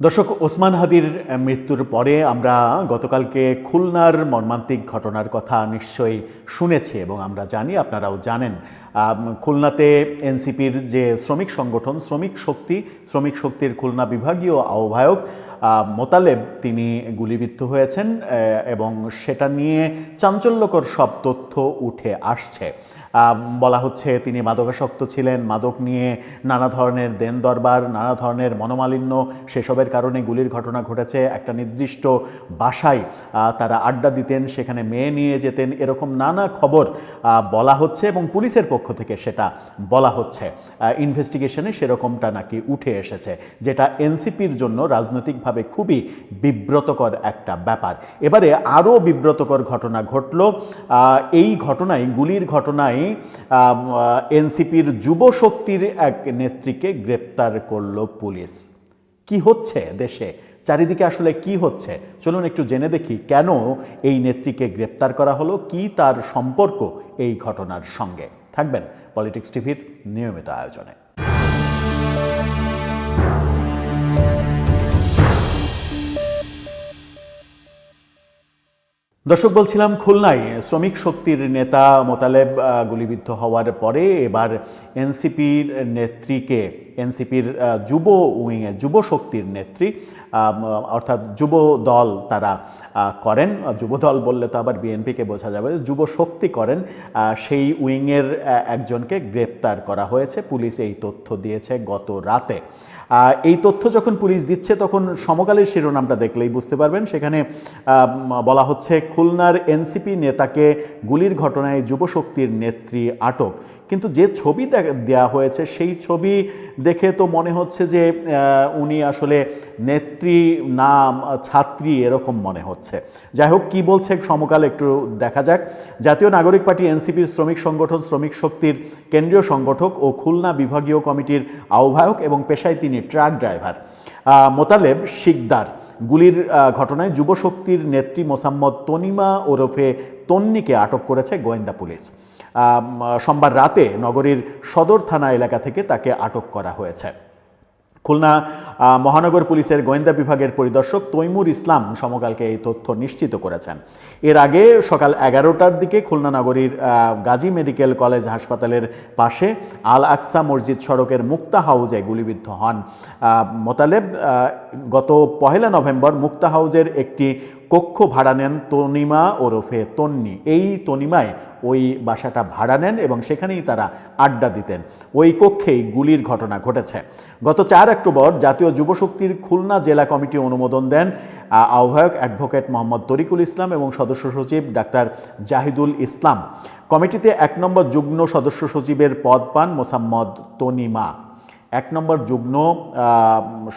দর্শক ওসমান হাদির মৃত্যুর পরে আমরা গতকালকে খুলনার মর্মান্তিক ঘটনার কথা নিশ্চয়ই শুনেছি এবং আমরা জানি আপনারাও জানেন। খুলনাতে এনসিপির যে শ্রমিক সংগঠন শ্রমিক শক্তি শ্রমিক শক্তির খুলনা বিভাগীয় আহ্বায়ক আহ, মোতালেব তিনি গুলিবিদ্ধ হয়েছেন এবং সেটা নিয়ে চাঞ্চল্যকর সব তথ্য উঠে আসছে। বলা হচ্ছে তিনি মাদকাসক্ত ছিলেন, মাদক নিয়ে নানা ধরনের দেন দরবার নানা ধরনের মনোমালিন্য, সেসবের কারণে গুলির ঘটনা ঘটেছে। একটা নির্দিষ্ট বাসায় তারা আড্ডা দিতেন, সেখানে মেয়ে নিয়ে যেতেন, এরকম নানা খবর বলা হচ্ছে এবং পুলিশের পক্ষ থেকে সেটা বলা হচ্ছে। ইনভেস্টিগেশনে সেরকমটা নাকি উঠে এসেছে, যেটা এনসিপির জন্য রাজনৈতিকভাবে খুবই বিব্রতকর একটা ব্যাপার। এবারে আরও বিব্রতকর ঘটনা ঘটল। এই ঘটনায়, গুলির ঘটনায় এনসিপির যুব শক্তির এক নেত্রীকে গ্রেপ্তার করল পুলিশ। কি হচ্ছে দেশে? চারিদিকে আসলে কি হচ্ছে? চলুন একটু জেনে দেখি কেন এই নেত্রীকে গ্রেপ্তার করা হলো, কি তার সম্পর্ক এই ঘটনার সঙ্গে। থাকবেন পলিটিক্স টিভির নিয়মিত আয়োজনে। দর্শক, বলছিলাম খুলনায় শ্রমিক শক্তির নেতা মোতালেব গুলিবিদ্ধ হওয়ার পরে এবার এনসিপির নেত্রীকে, এনসিপির যুব উইংয়ে যুব শক্তির নেত্রী অর্থাৎ যুব দল তারা করেন। যুব দল বললে তো আবার বিএনপিকে বোঝা যাবে। যুব শক্তি করেন সেই উইংয়ের একজনকে গ্রেপ্তার করা হয়েছে। পুলিশ এই তথ্য দিয়েছে গত রাতে। এই তথ্য যখন পুলিশ দিচ্ছে, তখন সমকালের শিরোনামটা দেখলেই বুঝতে পারবেন। সেখানে বলা হচ্ছে, খুলনার এনসিপি নেতাকে গুলির ঘটনায় যুবশক্তির নেত্রী আটক। কিন্তু যে ছবি দেয়া হয়েছে সেই ছবি দেখে তো মনে হচ্ছে যে উনি আসলে নেত্রী নাম, ছাত্রী এরকম মনে হচ্ছে। যাই হোক, কী বলছে সমকাল একটু দেখা যাক। জাতীয় নাগরিক পার্টি এনসিপির শ্রমিক সংগঠন শ্রমিক শক্তির কেন্দ্রীয় সংগঠক ও খুলনা বিভাগীয় কমিটির আহ্বায়ক এবং পেশায় তিনি ট্রাক ড্রাইভার। মোতালেব শিকদার। গুলির ঘটনায় যুবশক্তির নেত্রী মোসাম্মদ তনিমা ওরফে তন্নিকে আটক করেছে গোয়েন্দা পুলিশ। সোমবার রাতে নগরীর সদর থানা এলাকা থেকে তাকে আটক করা হয়েছে। খুলনা মহানগর পুলিশের গোয়েন্দা বিভাগের পরিদর্শক তৈমুর ইসলাম সমকালকে এই তথ্য নিশ্চিত করেছেন। এর আগে সকাল এগারোটার দিকে খুলনা নগরীর গাজী মেডিকেল কলেজ হাসপাতালের পাশে আল আকসা মসজিদ সড়কের মুক্তা হাউজে গুলিবিদ্ধ হন। মোতালেব গত পহেলা নভেম্বর মুক্তা হাউজের একটি কক্ষ ভাড়া নেন তনিমা ওরফে তন্নি। এই তনিমায় ওই বাসাটা ভাড়া নেন এবং সেখানেই তারা আড্ডা দিতেন। ওই কক্ষেই গুলির ঘটনা ঘটেছে। গত চার অক্টোবর জাতীয় যুবশক্তির খুলনা জেলা কমিটি অনুমোদন দেন আহ্বায়ক অ্যাডভোকেট মোহাম্মদ তরিকুল ইসলাম এবং সদস্য সচিব ডাক্তার জাহিদুল ইসলাম। কমিটিতে এক নম্বর যুগ্ম সদস্য সচিবের পদ পান মোসাম্মদ তনিমা। এক নম্বর যুগ্ম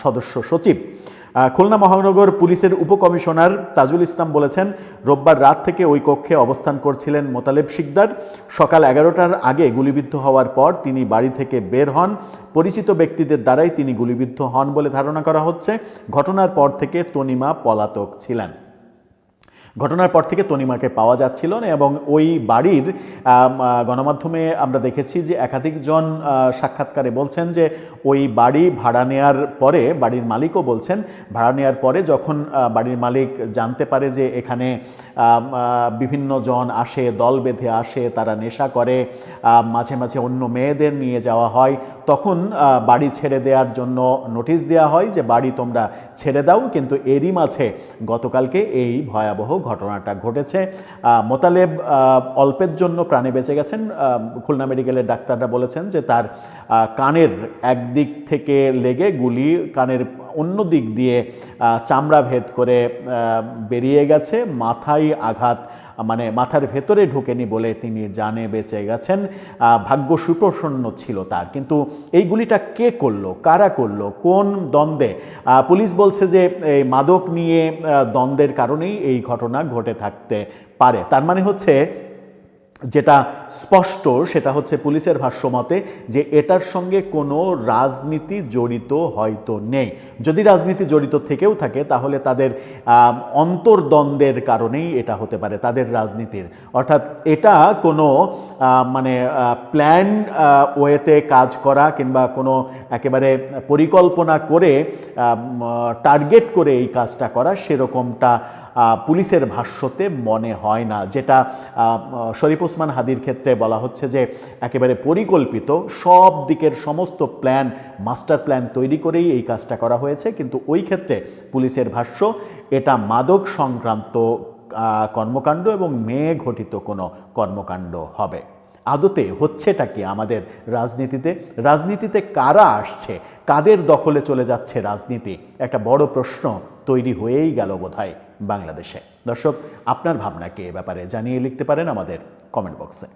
সদস্য সচিব। খুলনা মহানগর পুলিশের উপকমিশনার তাজুল ইসলাম বলেছেন, রোববার রাত থেকে ওই কক্ষে অবস্থান করছিলেন মোতালেব শিকদার। সকাল এগারোটার আগে গুলিবিদ্ধ হওয়ার পর তিনি বাড়ি থেকে বের হন। পরিচিত ব্যক্তিদের দ্বারাই তিনি গুলিবিদ্ধ হন বলে ধারণা করা হচ্ছে। ঘটনার পর থেকে তনিমা পলাতক ছিলেন। ঘটনার পর থেকে তনিমাকে পাওয়া যাচ্ছিল না এবং ওই বাড়ির গণমাধ্যমে আমরা দেখেছি যে একাধিকজন সাক্ষাৎকারে বলছেন যে ওই বাড়ি ভাড়া নেয়ার পরে বাড়ির মালিকও বলছেন, ভাড়া নেয়ার পরে যখন বাড়ির মালিক জানতে পারে যে এখানে বিভিন্ন জন আসে, দল বেঁধে আসে, তারা নেশা করে মাঝে মাঝে অন্য মেয়েদের নিয়ে যাওয়া হয় তখন বাড়ি ছেড়ে দেওয়ার জন্য নোটিশ দেওয়া হয় যে বাড়ি তোমরা ছেড়ে দাও, কিন্তু এরই মাঝে গতকালকে এই ভয়াবহ ঘটনাটা ঘটেছে। মোতালেব অল্পের জন্য প্রাণে বেঁচে গেছেন। খুলনা মেডিকেলের ডাক্তাররা বলেছেন যে তার কানের একদিক থেকে লেগে গুলি, কানের অন্য দিক দিয়ে চামড়া ভেদ করে বেরিয়ে গেছে, মাথায় আঘাত মানে মাথার ভেতরে ঢুকেনি বলে তিনি জানে বেঁচে গেছেন ভাগ্য সুপ্রসন্ন ছিল তার। কিন্তু এই গুলিটা কে করল? কারা করল? কোন দ্বন্দ্বে? পুলিশ বলছে যে, এই মাদক নিয়ে দ্বন্দ্বের কারণেই এই ঘটনা ঘটে থাকতে পারে। তার মানে হচ্ছে যেটা স্পষ্ট, সেটা হচ্ছে পুলিশের ভাষ্যমতে যে এটার সঙ্গে কোনো রাজনীতি জড়িত হয়তো নেই। যদি রাজনীতি জড়িত থেকেও থাকে, তাহলে তাদের অন্তর্দ্বন্দ্বের কারণেই এটা হতে পারে, তাদের রাজনীতির। অর্থাৎ এটা কোনো মানে প্ল্যান ওয়েতে কাজ করা কিংবা কোনো একেবারে পরিকল্পনা করে টার্গেট করে এই কাজটা করা, সেরকমটা পুলিশের ভাষ্যতে মনে হয় না। যেটা শরীফ ওসমান হাদির ক্ষেত্রে বলা হচ্ছে যে, একেবারে পরিকল্পিত, সব দিকের সমস্ত প্ল্যান, মাস্টার প্ল্যান তৈরি করেই এই কাজটা করা হয়েছে। কিন্তু ওই ক্ষেত্রে পুলিশের ভাষ্য, এটা মাদক সংক্রান্ত কর্মকাণ্ড এবং মেয়ে ঘটিত কোনো কর্মকাণ্ড হবে। আদতে হচ্ছেটা কি আমাদের রাজনীতিতে? রাজনীতিতে কারা আসছে? কাদের দখলে চলে যাচ্ছে রাজনীতি? একটা বড় প্রশ্ন তৈরি হয়েই গেল বোধহয়। বাংলাদেশে। দর্শক আপনার ভাবনাকে এ ব্যাপারে জানিয়ে লিখতে পারেন আমাদের কমেন্ট বক্সে